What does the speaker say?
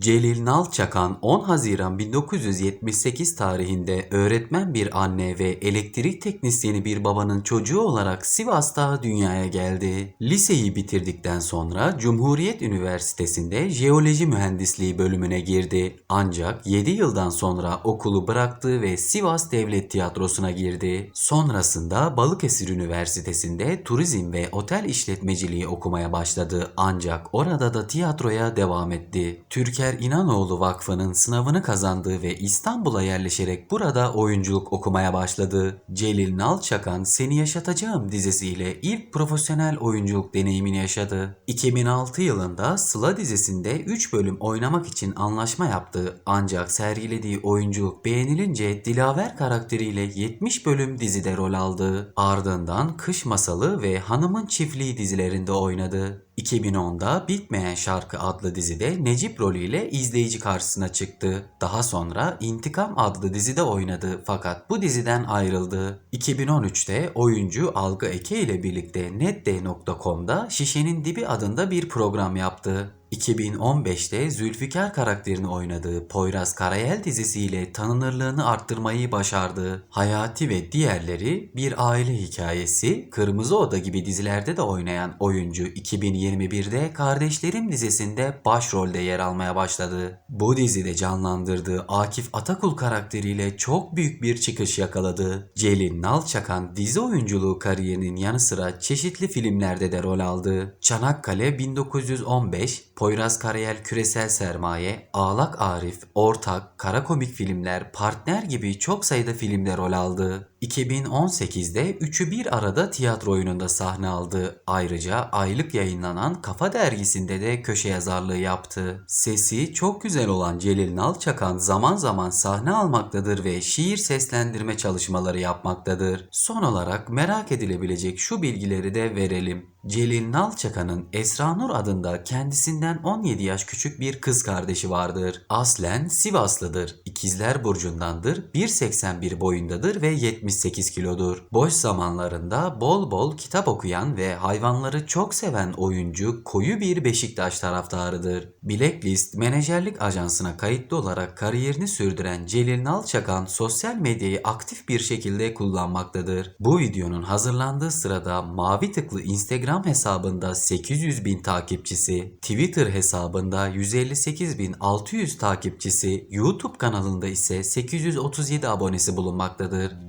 Celil Nalçakan 10 Haziran 1978 tarihinde öğretmen bir anne ve elektrik teknisyeni bir babanın çocuğu olarak Sivas'ta dünyaya geldi. Liseyi bitirdikten sonra Cumhuriyet Üniversitesi'nde jeoloji mühendisliği bölümüne girdi. Ancak 7 yıldan sonra okulu bıraktı ve Sivas Devlet Tiyatrosu'na girdi. Sonrasında Balıkesir Üniversitesi'nde turizm ve otel işletmeciliği okumaya başladı. Ancak orada da tiyatroya devam etti. Türker İnanoğlu Vakfı'nın sınavını kazandığı ve İstanbul'a yerleşerek burada oyunculuk okumaya başladı. Celil Nalçakan Seni Yaşatacağım dizisiyle ilk profesyonel oyunculuk deneyimini yaşadı. 2006 yılında Sıla dizisinde 3 bölüm oynamak için anlaşma yaptı ancak sergilediği oyunculuk beğenilince Dilaver karakteriyle 70 bölüm dizide rol aldı. Ardından Kış Masalı ve Hanımın Çiftliği dizilerinde oynadı. 2010'da Bitmeyen Şarkı adlı dizide Necip rolüyle izleyici karşısına çıktı. Daha sonra İntikam adlı dizide oynadı fakat bu diziden ayrıldı. 2013'te oyuncu Algı Eke ile birlikte netde.com'da Şişenin Dibi adında bir program yaptı. 2015'te Zülfikar karakterini oynadığı Poyraz Karayel dizisiyle tanınırlığını arttırmayı başardı. Hayati ve diğerleri bir aile hikayesi, Kırmızı Oda gibi dizilerde de oynayan oyuncu 2021'de Kardeşlerim dizisinde başrolde yer almaya başladı. Bu dizide canlandırdığı Akif Atakul karakteriyle çok büyük bir çıkış yakaladı. Celil Nalçakan dizi oyunculuğu kariyerinin yanı sıra çeşitli filmlerde de rol aldı. Çanakkale 1915, Poyraz Karayel Küresel Sermaye, Ağlak Arif, Ortak, Kara Komik Filmler, Partner gibi çok sayıda filmde rol aldı. 2018'de Üçü Bir Arada tiyatro oyununda sahne aldı. Ayrıca aylık yayınlanan Kafa dergisinde de köşe yazarlığı yaptı. Sesi çok güzel olan Celil Nalçakan zaman zaman sahne almaktadır ve şiir seslendirme çalışmaları yapmaktadır. Son olarak merak edilebilecek şu bilgileri de verelim. Celil Nalçakan'ın Esra Nur adında kendisinden 17 yaş küçük bir kız kardeşi vardır. Aslen Sivaslıdır. İkizler Burcu'ndandır. 1.81 boyundadır ve 78 kilodur. Boş zamanlarında bol bol kitap okuyan ve hayvanları çok seven oyuncu koyu bir Beşiktaş taraftarıdır. Blacklist menajerlik ajansına kayıtlı olarak kariyerini sürdüren Celil Nalçakan sosyal medyayı aktif bir şekilde kullanmaktadır. Bu videonun hazırlandığı sırada mavi tıklı Instagram hesabında 800 bin takipçisi, Twitter hesabında 158 bin 600 takipçisi, YouTube kanalında ise 837 abonesi bulunmaktadır.